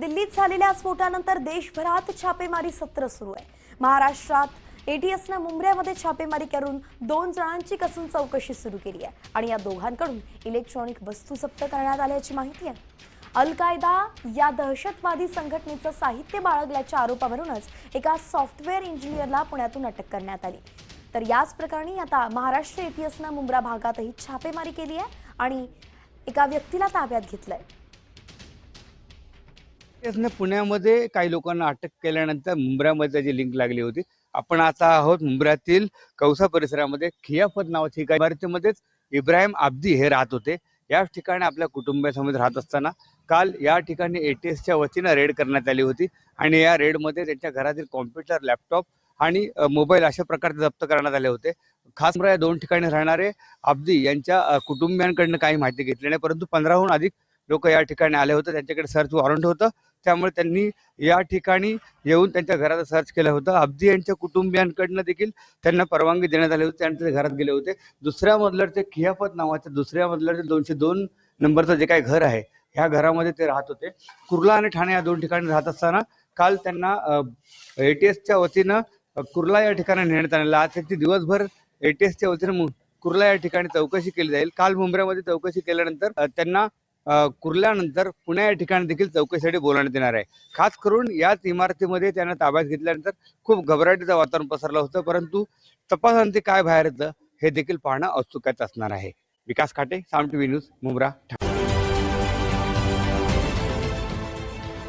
दिल्लीत झालेल्या स्फोटानंतर देशभरात छापेमारी सत्र सुरू आहे. महाराष्ट्रात एटीएसनं मुंबऱ्यामध्ये छापेमारी करून दोन जणांची कसून चौकशी सुरू केली आहे आणि या दोघांकडून इलेक्ट्रॉनिक वस्तू जप्त करण्यात आल्याची माहिती आहे. अल कायदा या दहशतवादी संघटनेचं साहित्य बाळगल्याच्या आरोपावरूनच एका सॉफ्टवेअर इंजिनियरला पुण्यातून अटक करण्यात आली. तर याच प्रकरणी आता महाराष्ट्र एटीएसनं मुंब्रा भागातही छापेमारी केली आहे आणि एका व्यक्तीला ताब्यात घेतलंय. त्यासनं पुण्यामध्ये काही लोकांना अटक केल्यानंतर मुंबऱ्यामध्ये त्याची लिंक लागली होती. आपण आता आहोत मुंबऱ्यातील कौसा परिसरामध्ये खियाफत नावाची एका इमारतीमध्येच इब्राहिम आब्दी हे राहत होते. याच ठिकाणी आपल्या कुटुंबियासमोर राहत असताना काल या ठिकाणी एटीएसच्या वतीनं रेड करण्यात आली होती आणि या रेडमध्ये त्यांच्या घरातील कॉम्प्युटर लॅपटॉप आणि मोबाईल अशा प्रकारचे जप्त करण्यात आले होते. खास या दोन ठिकाणी राहणारे अब्दी यांच्या कुटुंबियांकडनं काही माहिती घेतली नाही परंतु पंधराहून अधिक लोक या ठिकाणी आले होते त्यांच्याकडे सर्च वॉरंट होतं. त्यामुळे त्यांनी या ठिकाणी येऊन त्यांच्या घरात सर्च केलं होतं. अब्दी यांच्या कुटुंबियांकडनं देखील त्यांना परवानगी देण्यात आली होती त्यांच्या ते घरात गेले होते. दुसऱ्या मजल्यावर ते खियाफत नावाच्या दुसऱ्या मजल्यावर दोनशे दोन नंबरचं जे काही घर आहे ह्या घरामध्ये ते राहत होते. कुर्ला आणि ठाणे या दोन ठिकाणी राहत असताना काल त्यांना एटीएसच्या वतीनं कुर्ला या ठिकाणी नेण्यात आलेलं. आज त्यांची दिवसभर एटीएसच्या वतीनं मु- कुर्ला या ठिकाणी चौकशी केली जाईल. काल मुंबईमध्ये चौकशी केल्यानंतर त्यांना कुर्ल्यानंतर पुणे या ठिकाणी देखील चौकशीसाठी बोलावण्यात येणार आहे. खास करून याच इमारतीमध्ये त्यांना ताब्यात घेतल्यानंतर खूप घबराटीचं वातावरण पसरलं होतं परंतु तपासांती काय बाहेर येतं हे देखील पाहणं औत्सुक्यात असणार आहे. विकास खाटे साम टीव्ही न्यूज मुंब्रा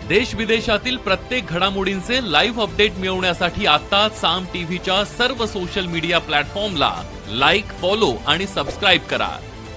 देश विदेशातील प्रत्येक घडामोडींचे लाईव्ह अपडेट मिळवण्यासाठी आता साम टीव्हीच्या सर्व सोशल मीडिया प्लॅटफॉर्मला लाईक फॉलो आणि सबस्क्राईब करा.